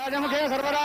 రాజముఖే సర్వదా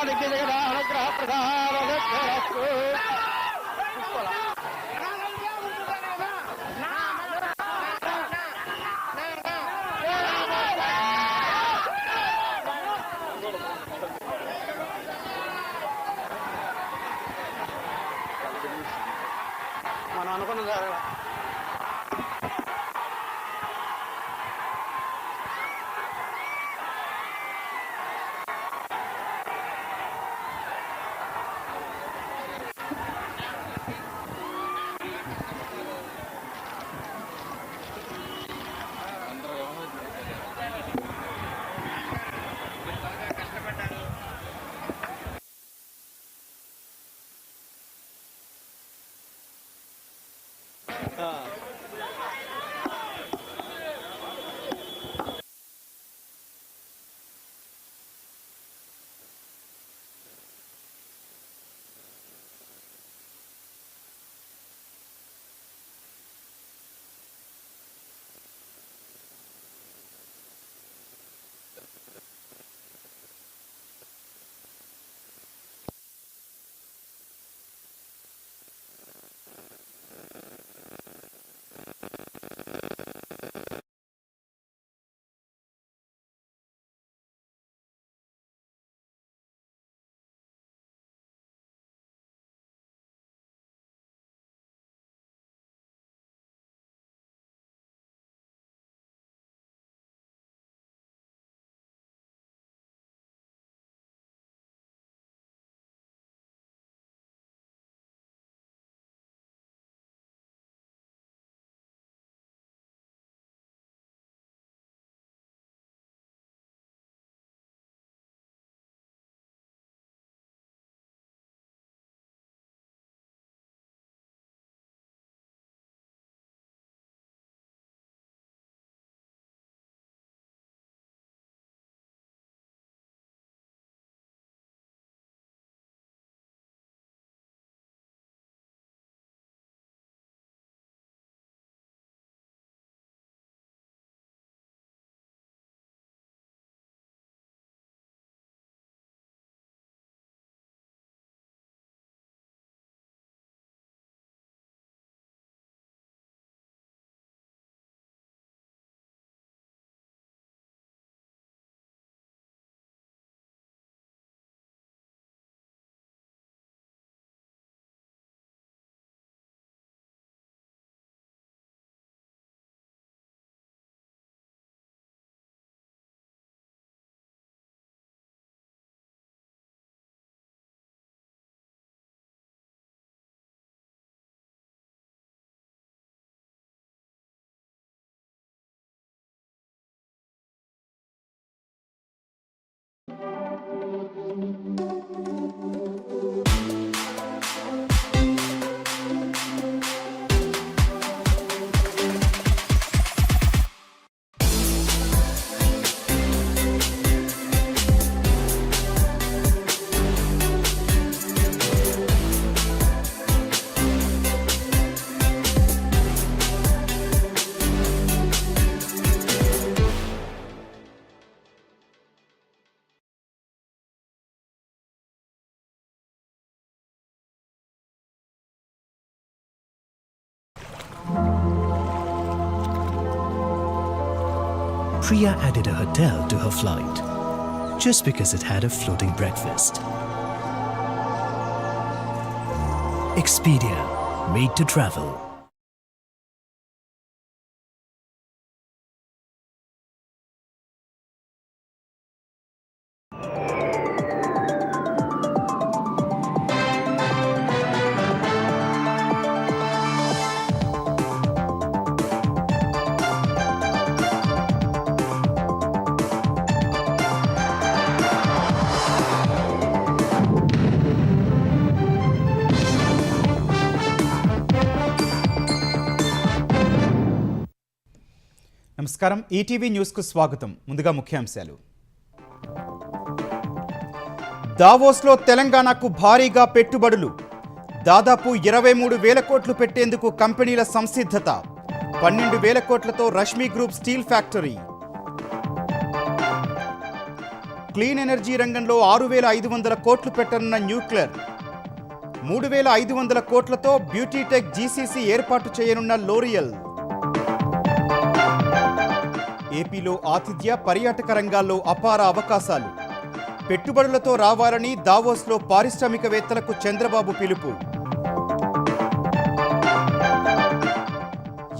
Priya added a hotel to her flight just because it had a floating breakfast. Expedia, made to travel. నమస్కారం. ETV న్యూస్కు స్వాగతం. ముందుగా ముఖ్యాంశాలు. దావోస్లో తెలంగాణకు భారీగా పెట్టుబడులు. దాదాపు ఇరవై మూడు వేల కోట్లు పెట్టేందుకు కంపెనీల సంసిద్ధత. పన్నెండు వేల కోట్లతో Rashmi group steel factory. Clean energy రంగంలో ఆరు వేల ఐదు వందల కోట్లు పెట్టనున్న న్యూక్లియర్. మూడు వేల ఐదు వందల కోట్లతో బ్యూటీటెక్ జీసీసీ ఏర్పాటు చేయనున్న లోరియల్. ఏపీలో ఆతిథ్య పర్యాటక రంగాల్లో అపార అవకాశాలు. పెట్టుబడులతో రావాలని దావోస్లో పారిశ్రామికవేత్తలకు చంద్రబాబు పిలుపు.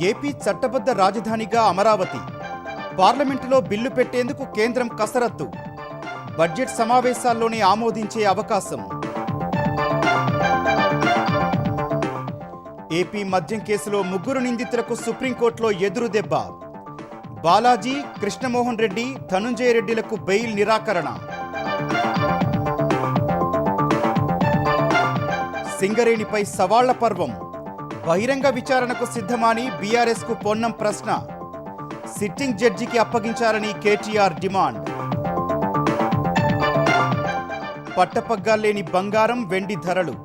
ఏపీ చట్టబద్ధ రాజధానిగా అమరావతి. పార్లమెంటులో బిల్లు పెట్టేందుకు కేంద్రం కసరత్తు. బడ్జెట్ సమావేశాల్లోనే ఆమోదించే అవకాశం. ఏపీ మద్యం కేసులో ముగ్గురు నిందితులకు సుప్రీంకోర్టులో ఎదురుదెబ్బ. బాలాజీ కృష్ణమోహన్ రెడ్డి ధనుంజయ రెడ్డిలకు బెయిల్ నిరాకరణ. సింగరేణిపై సవాళ్ళ పర్వం. బహిరంగ విచారణకు సిద్ధమాని బీఆర్ఎస్కు పొన్నం ప్రశ్న. సిట్టింగ్ జడ్జికి అప్పగించాలని కేటీఆర్ డిమాండ్. పట్టపగ్గాల్లేని బంగారం వెండి ధరలు.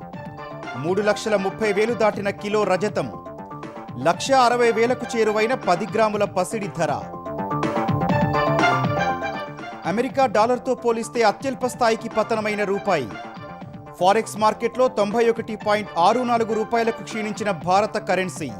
మూడు లక్షల ముప్పై వేలు దాటిన కిలో రజతం. లక్ష అరవై వేలకు చేరువైన పది గ్రాముల పసిడి ధర. అమెరికా డాలర్తో పోలిస్తే అత్యల్ప స్థాయికి పతనమైన రూపాయి. ఫారెక్స్ మార్కెట్లో తొంభై ఒకటి పాయింట్ ఆరు నాలుగు రూపాయలకు క్షీణించిన భారత కరెన్సీ.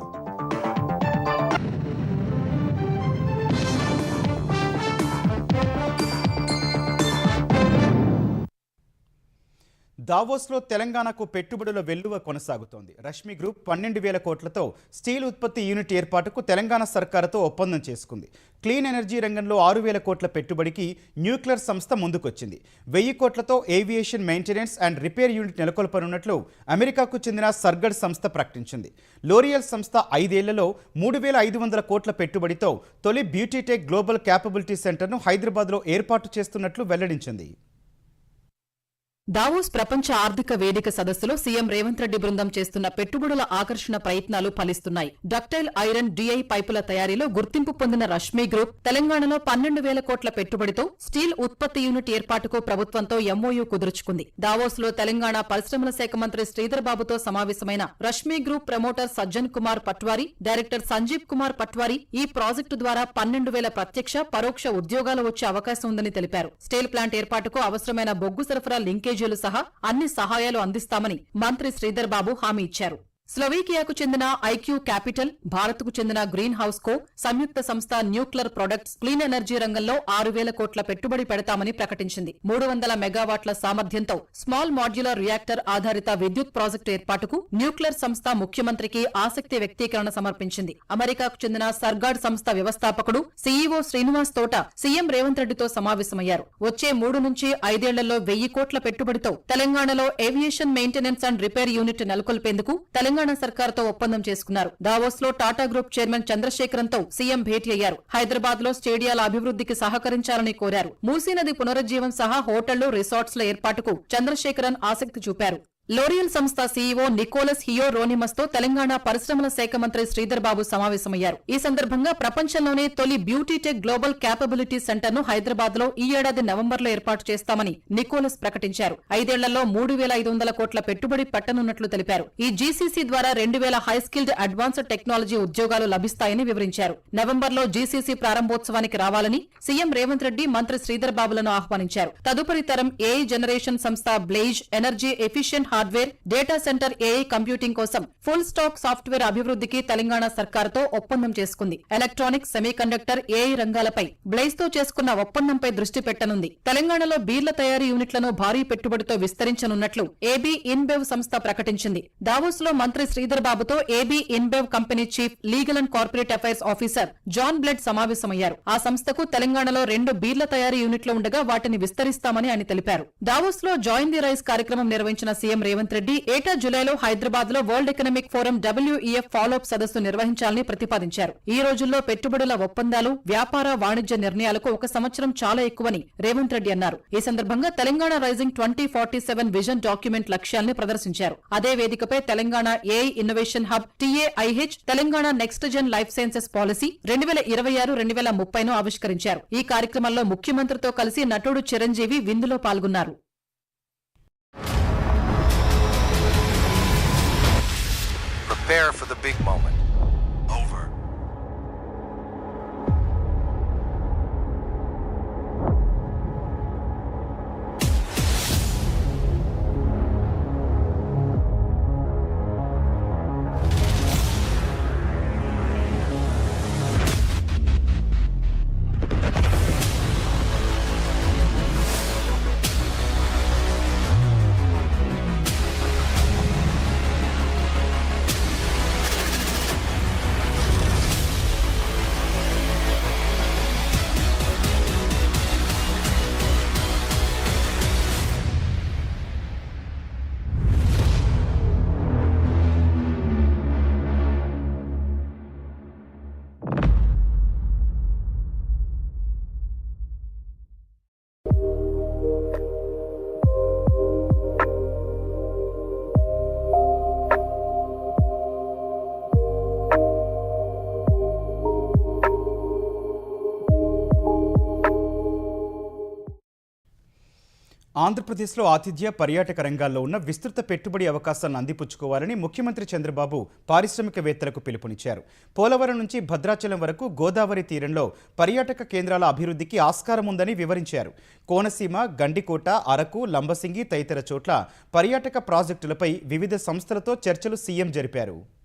దావోస్లో తెలంగాణకు పెట్టుబడుల వెల్లువ కొనసాగుతోంది. రష్మి గ్రూప్ పన్నెండు వేల కోట్లతో స్టీల్ ఉత్పత్తి యూనిట్ ఏర్పాటుకు తెలంగాణ సర్కారుతో ఒప్పందం చేసుకుంది. క్లీన్ ఎనర్జీ రంగంలో ఆరు వేల కోట్ల పెట్టుబడికి న్యూక్లియర్ సంస్థ ముందుకొచ్చింది. వెయ్యి కోట్లతో aviation maintenance and repair unit నెలకొల్పనున్నట్లు అమెరికాకు చెందిన సర్గడ్ సంస్థ ప్రకటించింది. లోరియల్ సంస్థ ఐదేళ్ళలో మూడు వేల ఐదు వందల కోట్ల పెట్టుబడితో తొలి బ్యూటీటెక్ గ్లోబల్ క్యాపబిలిటీ సెంటర్ను హైదరాబాద్లో ఏర్పాటు చేస్తున్నట్లు వెల్లడించింది. దావోస్ ప్రపంచ ఆర్థిక వేదిక సదస్సులో సీఎం రేవంత్ రెడ్డి బృందం చేస్తున్న పెట్టుబడుల ఆకర్షణ ప్రయత్నాలు ఫలిస్తున్నాయి. డక్టైల్ ఐరన్ డిఐ పైపుల తయారీలో గుర్తింపు పొందిన రష్మి గ్రూప్ తెలంగాణలో పన్నెండు వేల కోట్ల పెట్టుబడితో స్టీల్ ఉత్పత్తి యూనిట్ ఏర్పాటుకు ప్రభుత్వంతో ఎంఓయూ కుదుర్చుకుంది. దావోస్లో తెలంగాణ పరిశ్రమల శాఖ మంత్రి శ్రీధర్ బాబుతో సమావేశమైన Rashmi group promoter Sajjan Kumar Patwari director Sanjeev Kumar Patwari ఈ ప్రాజెక్టు ద్వారా పన్నెండు వేల ప్రత్యక్ష పరోక్ష ఉద్యోగాలు వచ్చే అవకాశం ఉందని తెలిపారు. స్టీల్ ప్లాంట్ ఏర్పాటుకు అవసరమైన బొగ్గు సరఫరా లింకేజ్ లింకేజీలు సహా అన్ని సహాయాలు అందిస్తామని మంత్రి శ్రీధర్ బాబు హామీ ఇచ్చారు. స్లోవేకియాకు చెందిన ఐక్యూ క్యాపిటల్ భారత్కు చెందిన గ్రీన్ హౌస్ కో సంయుక్త సంస్థ న్యూక్లియర్ ప్రొడక్ట్స్ క్లీన్ ఎనర్జీ రంగంలో ఆరు వేల కోట్ల పెట్టుబడి పెడతామని ప్రకటించింది. మూడు వందల మెగావాట్ల సామర్థ్యంతో స్మాల్ మాడ్యులర్ రియాక్టర్ ఆధారిత విద్యుత్ ప్రాజెక్టు ఏర్పాటుకు న్యూక్లియర్ సంస్థ ముఖ్యమంత్రికి ఆసక్తి వ్యక్తీకరణ సమర్పించింది. అమెరికాకు చెందిన సర్గాడ్ సంస్థ వ్యవస్థాపకుడు సీఈఓ శ్రీనివాస్ తోట సీఎం రేవంత్ రెడ్డితో సమావేశమయ్యారు. వచ్చే మూడు నుంచి ఐదేళ్ళలో వెయ్యి కోట్ల పెట్టుబడితో తెలంగాణలో aviation maintenance and repair unit నెలకొల్పేందుకు Telangana సర్కార్తో ఒప్పందం చేసుకున్నారు. దావోస్లో టాటా గ్రూప్ చైర్మన్ చంద్రశేఖరన్తో సీఎం భేటీ అయ్యారు. హైదరాబాద్లో స్టేడియాల అభివృద్ధికి సహకరించాలని కోరారు. మూసీ నది పునరుజ్జీవం సహా హోటళ్ళు రిసార్ట్స్ల ఏర్పాటుకు చంద్రశేఖరన్ ఆసక్తి చూపారు. లోరియల్ సంస్థ సీఈఓ నికోలస్ హియో రోనిమస్తో తెలంగాణ పరిశ్రమల శాఖ మంత్రి శ్రీధర్ బాబు సమావేశమయ్యారు. ఈ సందర్భంగా ప్రపంచంలోనే తొలి బ్యూటీటెక్ గ్లోబల్ క్యాపబిలిటీ సెంటర్ను హైదరాబాద్లో ఈ ఏడాది నవంబర్లో ఏర్పాటు చేస్తామని నికోలస్ ప్రకటించారు. ఐదేళ్ళలో మూడు వేల ఐదు వందల కోట్ల పెట్టుబడి పెట్టనున్నట్లు తెలిపారు. ఈ జీసీసీ ద్వారా రెండు వేల హై స్కిల్డ్ అడ్వాన్స్డ్ టెక్నాలజీ ఉద్యోగాలు లభిస్తాయని వివరించారు. నవంబర్లో జీసీసీ ప్రారంభోత్సవానికి రావాలని సీఎం రేవంత్ రెడ్డి మంత్రి శ్రీధర్ బాబులను ఆహ్వానించారు. తదుపరి తరం ఏఐ జనరేషన్ సంస్థ Blaze energy efficient hardware data centre AI computing కోసం ఫుల్ స్టాక్ సాఫ్ట్వేర్ అభివృద్ధికి తెలంగాణ సర్కార్తో ఒప్పందం చేసుకుంది. ఎలక్ట్రానిక్ సెమీకండక్టర్ ఏఐ రంగాలపై బ్లేజ్తో చేసుకున్న ఒప్పందంపై దృష్టి పెట్టనుంది. తెలంగాణలో బీర్ల తయారీ యూనిట్లను భారీ పెట్టుబడితో విస్తరించనున్నట్లు ఏబీ ఇన్బెవ్ సంస్థ ప్రకటించింది. దావోస్లో మంత్రి శ్రీధర్ బాబుతో AB InBev company chief legal and corporate affairs officer John Blood సమావేశమయ్యారు. ఆ సంస్థకు తెలంగాణలో రెండు బీర్ల తయారీ యూనిట్లు ఉండగా వాటిని విస్తరిస్తామని ఆయన తెలిపారు. దావోస్లో జాయిన్ ది రైస్ కార్యక్రమం నిర్వహించిన సీఎం రేవంత్ రెడ్డి ఏటా జులైలో హైదరాబాద్లో world economic forum WEF follow up సదస్సు నిర్వహించాలని ప్రతిపాదించారు. ఈ రోజుల్లో పెట్టుబడుల ఒప్పందాలు వ్యాపార వాణిజ్య నిర్ణయాలకు ఒక సంవత్సరం చాలా ఎక్కువని రేవంత్ రెడ్డి అన్నారు. ఈ సందర్భంగా Telangana rising twenty forty seven vision document లక్ష్యాల్ని ప్రదర్శించారు. అదే వేదికపై Telangana AI innovation hub TAIH Telangana next gen life sciences policy రెండు వేల ఇరవై ఆరు రెండు వేల ముప్పైను ఆవిష్కరించారు. ఈ కార్యక్రమంలో ముఖ్యమంత్రితో కలిసి నటుడు చిరంజీవి విందులో పాల్గొన్నారు. Prepare for the big moment. ఆంధ్రప్రదేశ్లో ఆతిథ్య పర్యాటక రంగాల్లో ఉన్న విస్తృత పెట్టుబడి అవకాశాలను అందిపుచ్చుకోవాలని ముఖ్యమంత్రి చంద్రబాబు పారిశ్రామికవేత్తలకు పిలుపునిచ్చారు. పోలవరం నుంచి భద్రాచలం వరకు గోదావరి తీరంలో పర్యాటక కేంద్రాల అభివృద్ధికి ఆస్కారం ఉందని వివరించారు. కోనసీమ గండికోట అరకు లంబసింగి తదితర చోట్ల పర్యాటక ప్రాజెక్టులపై వివిధ సంస్థలతో చర్చలు సీఎం జరిపారు.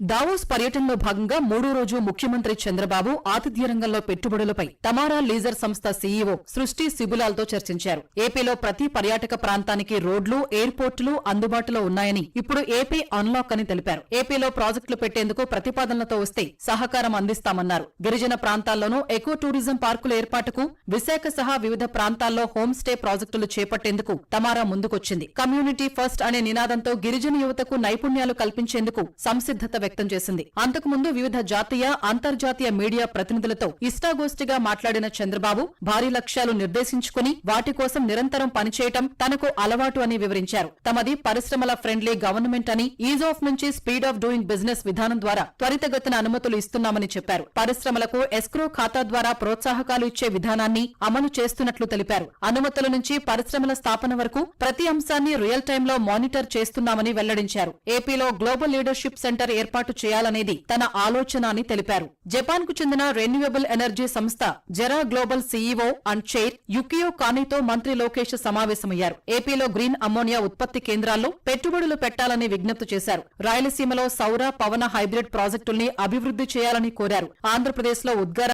దావోస్ పర్యటనలో భాగంగా మూడో రోజు ముఖ్యమంత్రి చంద్రబాబు ఆతిథ్య రంగంలో పెట్టుబడులపై తమారా లీజర్ సంస్థ సీఈఓ సృష్టి సిబులాల్తో చర్చించారు. ఏపీలో ప్రతి పర్యాటక ప్రాంతానికి రోడ్లు ఎయిర్పోర్టులు అందుబాటులో ఉన్నాయని ఇప్పుడు ఏపీ అన్లాక్ అని తెలిపారు. ఏపీలో ప్రాజెక్టులు పెట్టేందుకు ప్రతిపాదనలతో వస్తే సహకారం అందిస్తామన్నారు. గిరిజన ప్రాంతాల్లోనూ ఎకో టూరిజం పార్కుల ఏర్పాటుకు విశాఖ సహా వివిధ ప్రాంతాల్లో హోం స్టే ప్రాజెక్టులు చేపట్టేందుకు తమారా ముందుకొచ్చింది. కమ్యూనిటీ ఫస్ట్ అనే నినాదంతో గిరిజన యువతకు నైపుణ్యాలు కల్పించేందుకు సంసిద్ధత వ్యక్తం చేసింది. అంతకుముందు వివిధ జాతీయ అంతర్జాతీయ మీడియా ప్రతినిధులతో ఇష్టాగోష్ఠిగా మాట్లాడిన చంద్రబాబు భారీ లక్ష్యాలు నిర్దేశించుకుని వాటి కోసం నిరంతరం పనిచేయటం తనకు అలవాటు అని వివరించారు. తమది పరిశ్రమల ఫ్రెండ్లీ గవర్నమెంట్ అని ఈజ్ ఆఫ్ నుంచి స్పీడ్ ఆఫ్ డూయింగ్ బిజినెస్ విధానం ద్వారా త్వరితగతిన అనుమతులు ఇస్తున్నామని చెప్పారు. పరిశ్రమలకు ఎస్క్రో ఖాతా ద్వారా ప్రోత్సాహకాలు ఇచ్చే విధానాన్ని అమలు చేస్తున్నట్లు తెలిపారు. అనుమతుల నుంచి పరిశ్రమల స్థాపన వరకు ప్రతి అంశాన్ని రియల్ టైంలో మానిటర్ చేస్తున్నామని వెల్లడించారు. ఏపీలో గ్లోబల్ లీడర్షిప్ సెంటర్ ఏర్పాటు ఏర్పాటు చేయాలనేది తన ఆలోచన అని తెలిపారు. జపాన్కు చెందిన రెన్యూవబుల్ ఎనర్జీ సంస్థ JERA global CEO and chair Yukio కానీతో మంత్రి లోకేష్ సమావేశమయ్యారు. ఏపీలో గ్రీన్ అమ్మోనియా ఉత్పత్తి కేంద్రాల్లో పెట్టుబడులు పెట్టాలని విజ్ఞప్తి చేశారు. రాయలసీమలో సౌర పవన హైబ్రిడ్ ప్రాజెక్టుల్ని అభివృద్ధి చేయాలని కోరారు. ఆంధ్రప్రదేశ్లో ఉద్గార